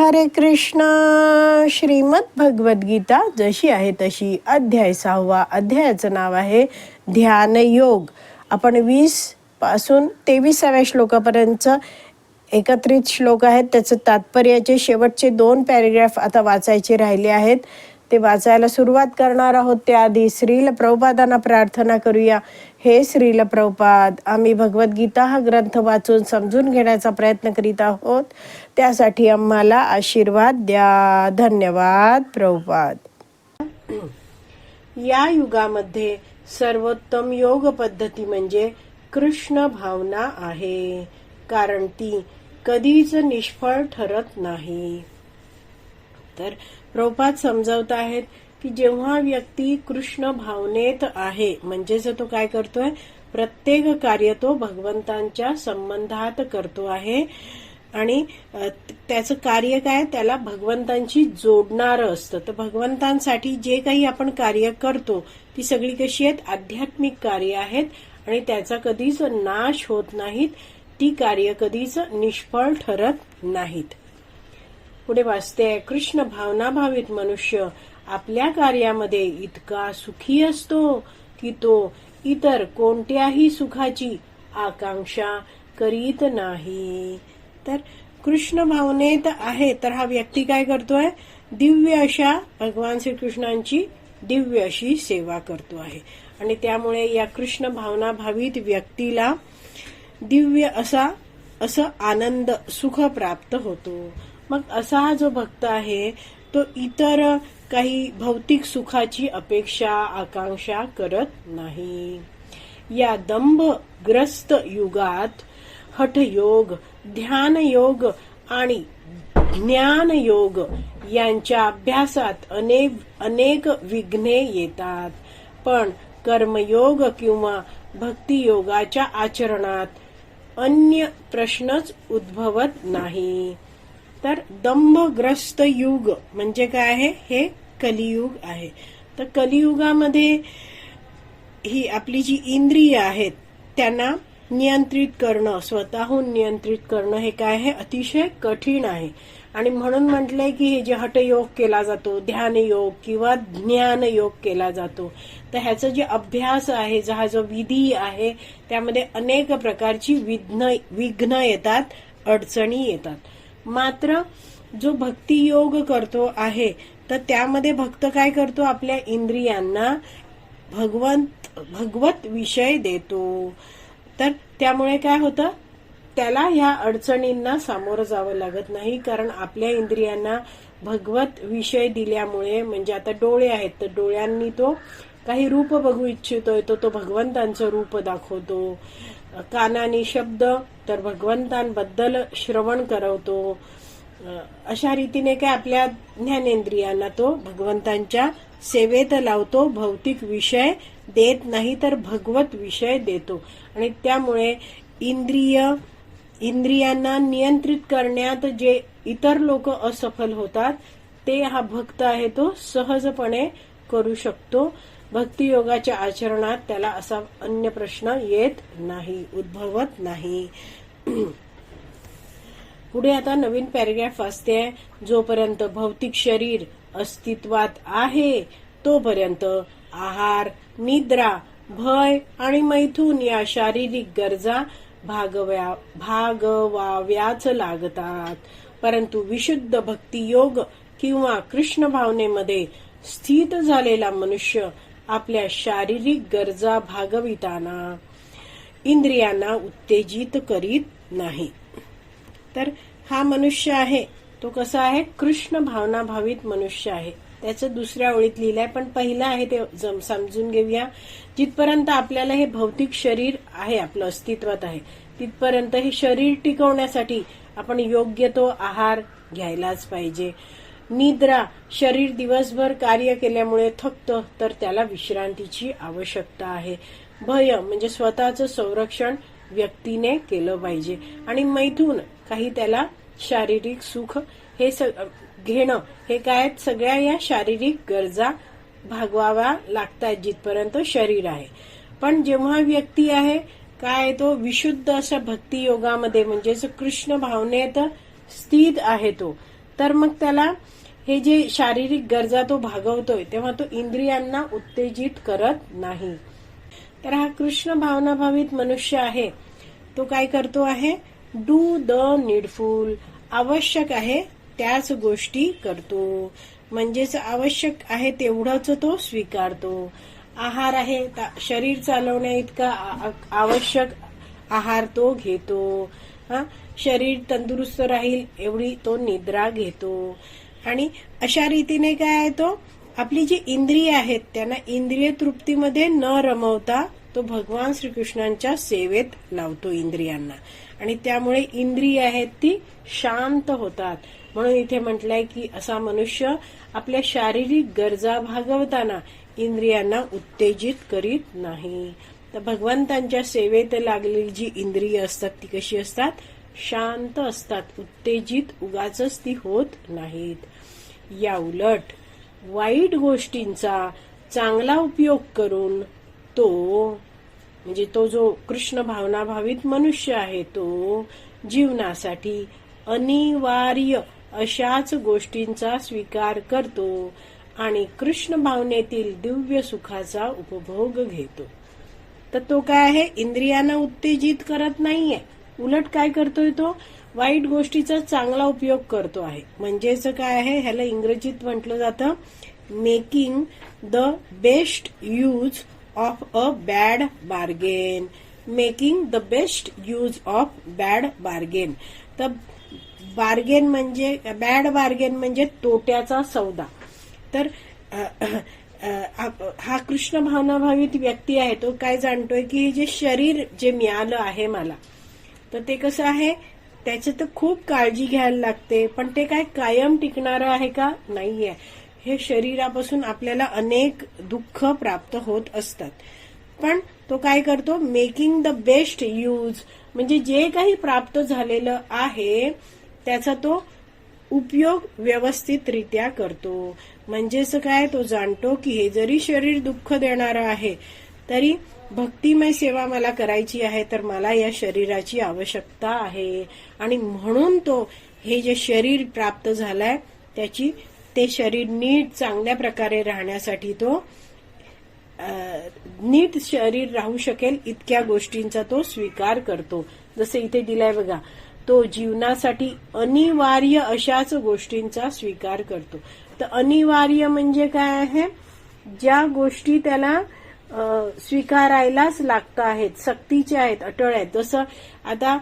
हरे कृष्ण. श्रीमद भगवद्गीता जशी आहे तशी अध्याय सहावा अध्यायाचं नाव आहे ध्यान योग. आपण वीसपासून तेविसाव्या श्लोकापर्यंत एकत्रित श्लोक आहेत. त्याचं तात्पर्याचे शेवटचे दोन पॅरेग्राफ आता वाचायचे राहिले आहेत. ते वाचायला सुरुवात करणार आहोत. त्याआधी श्रील प्रभुपादांना प्रार्थना करूया. हे श्रील प्रभुपाद आम्ही भगवद्गीता हा ग्रंथ वाचून समजून घेण्याचा प्रयत्न करीत आहोत. त्यासाठी आम्हाला आशीर्वाद द्या. धन्यवाद प्रभुपाद. या युगामध्ये सर्वोत्तम योग पद्धती म्हणजे कृष्ण भावना आहे. कारण ती कधीच निष्फळ ठरत नाही. तर प्रभुपाद समजावत आहेत की जेव्हा व्यक्ती कृष्ण भावनेत आहे म्हणजेच तो काय करतोय? प्रत्येक कार्य तो भगवंतांच्या संबंधात करतो आहे. आणि त्याचं कार्य काय? त्याला भगवंतांशी जोडणारं असतं. तर भगवंतांसाठी जे काही आपण कार्य करतो ती सगळी कशी आहेत? आध्यात्मिक कार्य आहेत. आणि त्याचा कधीच नाश होत नाहीत. ती कार्य कधीच निष्फळ ठरत नाहीत. पुढे वाचते कृष्ण भावनाभावित मनुष्य आपल्या कार्यामध्ये इतका सुखी असतो की तो इतर कोणत्याही सुखाची आकांक्षा करीत नाही. तर कृष्ण भावनेत आहे तर हा व्यक्ती काय करतोय? दिव्य अशा भगवान श्रीकृष्णांची दिव्य अशी सेवा करतो आहे. आणि त्यामुळे या कृष्ण भावना भावित व्यक्तीला दिव्य असा असं आनंद सुख प्राप्त होतो. मग असा हा जो भक्त आहे तो इतर काही भौतिक सुखाची अपेक्षा आकांक्षा करत नाही. या दंभग्रस्त युगात हठयोग ध्यान योग आणि ज्ञान योग यांच्या अभ्यासात अनेक अनेक विघ्ने येतात. पण कर्मयोग किंवा भक्तियोगाच्या आचरणात अन्य प्रश्नच उद्भवत नाही. तर दंभग्रस्त युग म्हणजे काय आहे? हे कलियुग आहे. तर कलियुगामध्ये ही आपली जी इंद्रिय आहेत त्यांना नियंत्रित करणं स्वतःहून नियंत्रित करणं हे काय आहे? अतिशय कठीण आहे. आणि म्हणून म्हटलंय की हे जे हटयोग केला जातो ध्यान योग किंवा ज्ञान योग केला जातो तर ह्याचा जे अभ्यास आहे हा जो विधी आहे त्यामध्ये अनेक प्रकारची विघ्न विघ्न येतात अडचणी येतात. मात्र जो भक्ती योग करतो आहे तर त्यामध्ये भक्त काय करतो? आपल्या इंद्रियांना भगवंत भगवत विषय देतो. तर त्यामुळे काय होतं? त्याला ह्या अडचणींना सामोरं जावं लागत नाही कारण आपल्या इंद्रियांना भगवत विषय दिल्यामुळे म्हणजे आता डोळे आहेत तर डोळ्यांनी तो काही रूप बघू इच्छितोय तो तो भगवंतांचं रूप दाखवतो. कानाने शब्द तर भगवंतांबद्दल श्रवण करवतो. अशा रीतीने काय आपल्या ज्ञानेंद्रियांना तो भगवंतांच्या सेवेत लावतो भौतिक विषय देत नाही तर भगवत विषय देतो. आणि त्यामुळे इंद्रिय इंद्रियांना नियंत्रित करण्यात जे इतर लोक असफल होतात ते हा भक्त आहे तो सहजपणे करू शकतो. भक्तियोगाच्या आचरणात त्याला असा अन्य प्रश्न येत नाही उद्भवत नाही. पुढे आता नवीन पॅरेग्राफ असते जोपर्यंत भौतिक शरीर अस्तित्वात आहे तोपर्यंत आहार निद्रा भय आणि मैथून या शारीरिक गरजा भागव्या भागवाव्याच लागतात. परंतु विशुद्ध भक्तियोग किंवा कृष्ण भावनेमध्ये स्थित झालेला मनुष्य आपल्या शारीरिक गरजा भागविताना इंद्रियांना उत्तेजित करीत नाही. तर हा मनुष्य आहे तो कसा आहे? कृष्ण भावना भावित मनुष्य आहे. त्याचं दुसऱ्या ओळीत लिहिलंय पण पहिलं आहे ते जम- समजून घेऊया. जिथपर्यंत आपल्याला हे भौतिक शरीर आहे आपलं अस्तित्वात आहे तिथपर्यंत हे शरीर टिकवण्यासाठी आपण योग्य तो आहार घ्यायलाच पाहिजे. निद्रा शरीर दिवसभर कार्य केल्यामुळे थकतं तर त्याला विश्रांतीची आवश्यकता आहे. भय म्हणजे स्वतःचं संरक्षण व्यक्तीने केलं पाहिजे. आणि मैथून काही त्याला शारीरिक सुख हे घेणं हे काय आहेत? सगळ्या या शारीरिक गरजा भागवाव्या लागतात जिथपर्यंत शरीर आहे. पण जेव्हा व्यक्ती आहे काय तो विशुद्ध अशा भक्ती योगामध्ये म्हणजेच कृष्ण भावनेत स्थित आहे तो. तर मग त्याला हे जे शारीरिक गरजा तो भागवतोय तेव्हा तो इंद्रियांना उत्तेजित करत नाही. तर हा कृष्ण भावनाभावित मनुष्य आहे. तो काय करतो आहे? Do the needful. आवश्यक आहे त्याच गोष्टी करतो. म्हणजेच आवश्यक आहे तेवढंच तो स्वीकारतो. आहार आहे शरीर चालवण्या इतका आ- आवश्यक आहार तो घेतो. हा? शरीर तंदुरुस्त राहील एवढी तो निद्रा घेतो. आणि अशा रीतीने काय आहे तो? आपली जी इंद्रिय आहेत त्यांना इंद्रिय तृप्तीमध्ये न रमवता तो भगवान श्रीकृष्णांच्या सेवेत लावतो इंद्रियांना. आणि त्यामुळे इंद्रिय आहेत ती शांत होतात. म्हणून इथे म्हटलंय की असा मनुष्य आपल्या शारीरिक गरजा भागवताना इंद्रियांना उत्तेजित करीत नाही. तर भगवंतांच्या सेवेत लागलेली जी इंद्रिय असतात ती कशी असतात? शांत असतात उत्तेजित उगाच ती होत नाहीत. या उलट वाईट गोष्टींचा चांगला उपयोग करून तो म्हणजे तो जो कृष्ण भावनाभावित मनुष्य आहे तो जीवनासाठी अनिवार्य अशाच गोष्टींचा स्वीकार करतो आणि कृष्ण भावनेतील दिव्य सुखाचा उपभोग घेतो. तर तो काय आहे? इंद्रियांना उत्तेजित करत नाहीये. उलट काय करतोय तो? वाईट गोष्टीचा चांगला उपयोग करतो आहे. म्हणजेच काय आहे? ह्याला इंग्रजीत म्हटलं जातं making the best use of a bad bargain making the best use of bad bargain तर बार्गेन म्हणजे बॅड बार्गेन म्हणजे तोट्याचा सौदा. तर हा कृष्ण भावनाभावित व्यक्ती आहे तो काय जाणतोय की हे जे शरीर जे मिळालं आहे मला तर ते कसं आहे? त्याची तर खूप काळजी घ्यायला लागते पण ते काय कायम टिकणारं आहे का? नाहीये. हे शरीरापासून आपल्याला अनेक दुःख प्राप्त होत असतात. पण तो काय करतो? मेकिंग द बेस्ट यूज म्हणजे जे काही प्राप्त झालेलं आहे त्याचा तो उपयोग व्यवस्थितरित्या करतो. म्हणजेच काय तो जाणतो की हे जरी शरीर दुःख देणारं आहे तरी भक्तिमय सेवा मला करायची आहे तर मला या शरीराची आवश्यकता आहे. आणि म्हणून तो हे जे शरीर प्राप्त झालंय त्याची ते शरीर नीट चांगल्या प्रकारे राहण्यासाठी तो नीट शरीर राहू शकेल इतक्या गोष्टींचा तो स्वीकार करतो. जसे इथे दिलाय बघा तो जीवनासाठी अनिवार्य अशाच गोष्टींचा स्वीकार करतो. तर अनिवार्य म्हणजे काय आहे? ज्या गोष्टी त्याला स्वीकारायलाच लागत आहेत सक्तीचे आहेत अटळ आहेत. जसं आता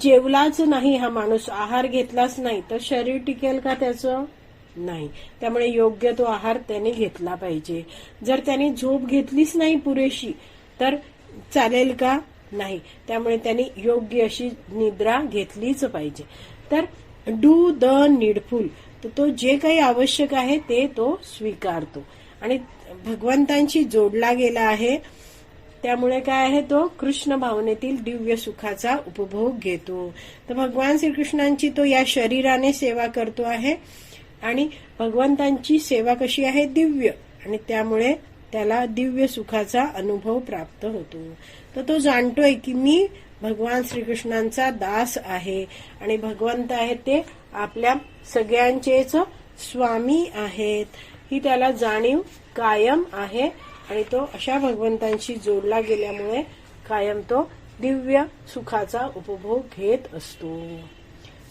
जेवलाच नाही हा माणूस आहार घेतलाच नाही तर शरीर टिकेल का त्याचं? नाही. त्यामुळे योग्य तो आहार त्याने घेतला पाहिजे. जर त्याने झोप घेतलीच नाही पुरेशी तर चालेल का? नाही. त्यामुळे त्यांनी योग्य अशी निद्रा घेतलीच पाहिजे. तर डू द नीडफुल. तर तो जे काही आवश्यक आहे ते तो स्वीकारतो. आणि भगवंतांशी जोडला गेला आहे त्यामुळे काय आहे तो? कृष्ण भावनेतील दिव्य सुखाचा उपभोग घेतो. तर भगवान श्रीकृष्णांची तो या शरीराने सेवा करतो आहे. आणि भगवंतांची सेवा कशी आहे? दिव्य. आणि त्यामुळे त्याला दिव्य सुखाचा अनुभव प्राप्त होतो. तर तो जाणतोय की मी भगवान श्रीकृष्णांचा दास आहे आणि भगवंत आहे ते आपल्या सगळ्यांचेच स्वामी आहेत. ही त्याला जाणीव कायम आहे आणि तो अशा भगवंतांशी जोडला गेल्यामुळे कायम तो दिव्य सुखाचा उपभोग घेत असतो.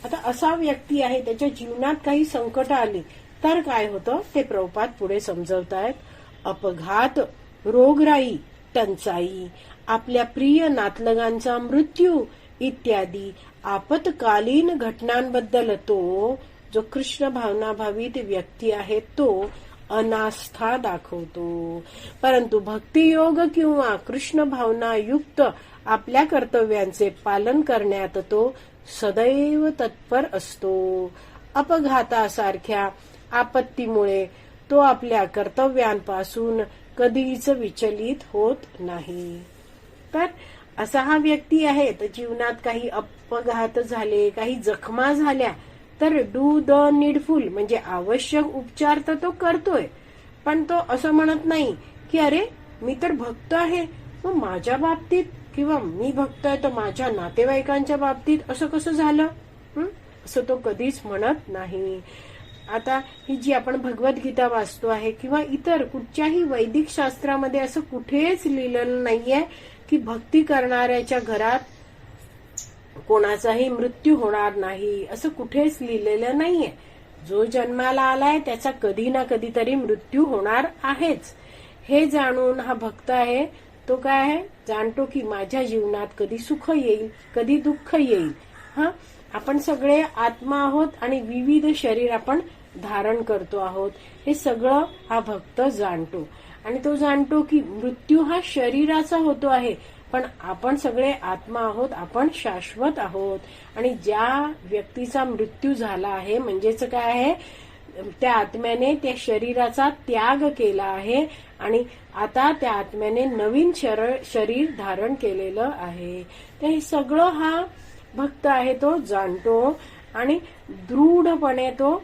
आता असा व्यक्ती आहे त्याच्या जीवनात काही संकट आली तर काय होतं ते प्रभुपात पुढे समजवतायत. अपघात रोगराई टंचाई आपल्या प्रिय नातलगांचा मृत्यू इत्यादी आपत्कालीन घटनांबद्दल तो जो कृष्ण भावनाभावित व्यक्ती आहे तो अनास्था दाखवतो. परंतु भक्तियोग किंवा कृष्ण भावना युक्त आपल्या कर्तव्यांचे पालन करण्यात तो सदैव तत्पर असतो. अपघातासारख्या आपत्तीमुळे तो आपल्या कर्तव्यांपासून कधीच विचलित होत नाही. तर असा हा व्यक्ती आहे तर जीवनात काही अपघात झाले काही जखमा झाल्या तर डू द नीडफुल म्हणजे आवश्यक उपचार तर तो करतोय. पण तो असं म्हणत नाही की अरे मी तर भक्त आहे. मग माझ्या बाबतीत किंवा मी भक्त आहे तर माझ्या नातेवाईकांच्या बाबतीत असं कसं झालं? असं तो कधीच म्हणत नाही. आता ही जी आपण भगवद्गीता वाचतो आहे किंवा इतर कुठच्याही वैदिक शास्त्रामध्ये असं कुठेच लिहिलेलं नाहीये की भक्ती करणाऱ्याच्या घरात कोणाचाही मृत्यू होणार नाही असं कुठेच लिहिलेलं नाहीये. जो जन्माला आलाय त्याचा कधी ना कधीतरी मृत्यू होणार आहेच. हे जाणून हा भक्त आहे तो काय आहे? जाणतो की माझ्या जीवनात कधी सुख येईल कधी दुःख येईल. हा? आपण सगळे आत्मा आहोत आणि विविध शरीर आपण धारण करतो आहोत हे सगळं हा भक्त जाणतो. आणि तो जाणतो की मृत्यू हा शरीराचा होतो आहे पण आपण सगळे आत्मा आहोत आपण शाश्वत आहोत. आणि ज्या व्यक्तीचा मृत्यू झाला आहे म्हणजेच काय आहे? त्या आत्म्याने त्या शरीराचा त्याग केला आहे आणि आता त्या आत्म्याने नवीन शर- शरीर धारण केलेलं आहे. तर हे सगळं हा भक्त आहे तो जाणतो आणि दृढपणे तो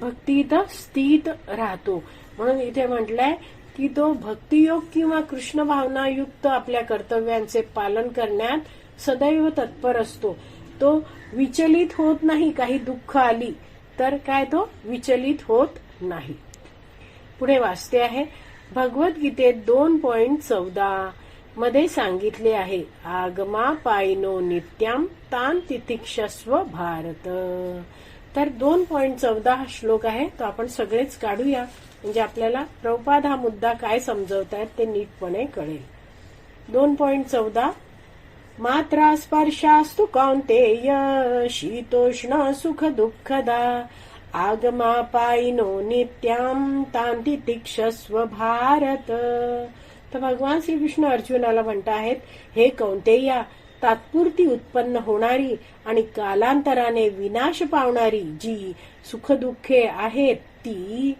भक्तीत स्थित राहतो. म्हणून इथे म्हटलंय की तो भक्तियोग किंवा कृष्ण भावनायुक्त आपल्या कर्तव्यांचे पालन करण्यात सदैव तत्पर असतो. तो विचलित होत नाही काही दुःख आली तर काय तो? विचलित होत नाही. पुढे वाचते आहे भगवद्गीतेत दोन पॉइंट चौदा मध्ये सांगितले आहे आगमा पायनो नित्याम तान तितिक्षस्व भारत. तर दोन पॉईंट चौदा हा श्लोक आहे तो आपण सगळेच काढूया. म्हणजे आपल्याला प्रौपाद हा मुद्दा काय समजवतायत ते नीटपणे कळेल. दोन पॉईंट चौदा मात्रा स्पर्शास्तु कौन्तेय शीतोष्ण सुख दुःखदा आगमापायिनो नित्याम तांती तिक्षस्व भारत. तर भगवान श्रीकृष्ण अर्जुनाला म्हणत आहेत हे कौंतेया तात्पुरती उत्पन्न होणारी आणि कालांतराने विनाश पावणारी जी सुखदुःखे आहेत ती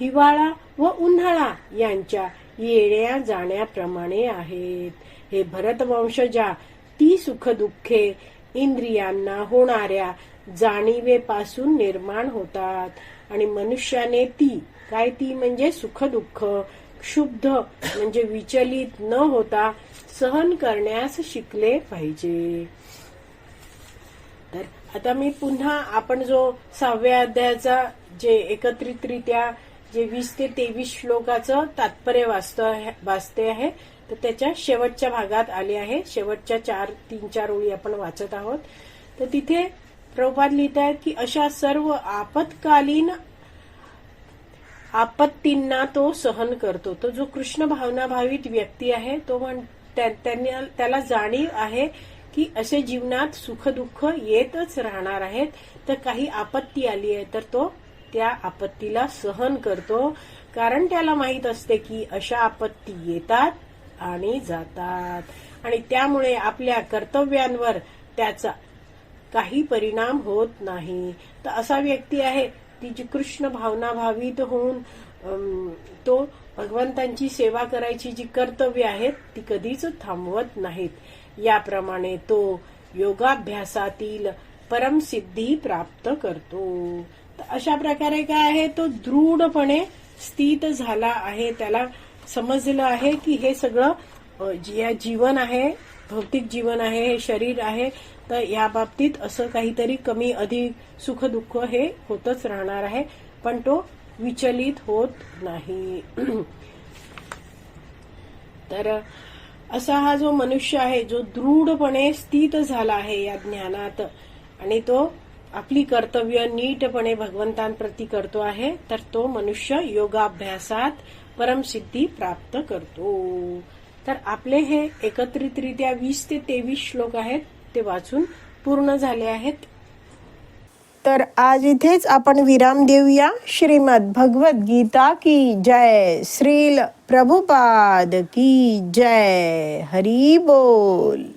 हिवाळा व उन्हाळा यांच्या येण्या जाण्याप्रमाणे आहेत. हे भरतवंशजा ती सुखदुःखे इंद्रियांना होणाऱ्या जाणीवेपासून निर्माण होतात आणि मनुष्याने ती काय ती म्हणजे सुखदुःख क्षुब्ध म्हणजे विचलित न होता सहन करण्यास शिकले पाहिजे. तर आता मी पुन्हा आपण जो सहाव्या अध्यायाचा जे एकत्रितरित्या जे वीस ते तेवीस श्लोकाचं तात्पर्य वाचतो वाचते आहे तर त्याच्या शेवटच्या भागात आले आहे. शेवटच्या चार तीन चार ओळी आपण वाचत आहोत. तर तिथे प्रभुपाद लिहित आहेत की अशा सर्व आपत्कालीन आपत्तींना तो सहन करतो. तो जो कृष्ण भावना भावित व्यक्ती आहे तो म्हण त्यांनी त्याला जाणीव आहे की असे जीवनात सुखदुःख येतच राहणार आहेत. तर काही आपत्ती आली आहे तर तो त्या आपत्तीला सहन करतो. कारण त्याला माहीत असते की अशा आपत्ती येतात आणि जातात. आणि त्यामुळे आपल्या कर्तव्यांवर त्याचा काही परिणाम होत नाही. तर असा व्यक्ती आहे ती जी कृष्ण भावना भावित होऊन तो भगवंतांची सेवा करायची जी कर्तव्य आहेत ती कधीच थांबवत नाहीत. याप्रमाणे तो योगाभ्यासातील परमसिद्धी प्राप्त करतो. तर अशा प्रकारे काय आहे तो दृढपणे स्थित झाला आहे. त्याला समजलं आहे की हे सगळं या जे जीवन आहे भौतिक जीवन आहे हे शरीर आहे तर या बाबतीत असं काहीतरी कमी अधिक सुख दुःख हे होतच राहणार आहे. पण तो विचलित होत नाही. तर असा हा जो मनुष्य आहे जो दृढपणे स्थित झाला आहे या ज्ञानात आणि तो आपली कर्तव्य नीटपणे भगवंतांप्रती करतो आहे तर तो मनुष्य योगाभ्यासात परमसिद्धी प्राप्त करतो. तर आपले हे एकत्रितरित्या वीस ते तेवीस श्लोक आहेत ते वाचून पूर्ण झाले आहेत. तर आज इथेच आपण विराम देऊया. श्रीमद भगवत गीता की जय. श्रील प्रभुपाद की जय. हरी बोल.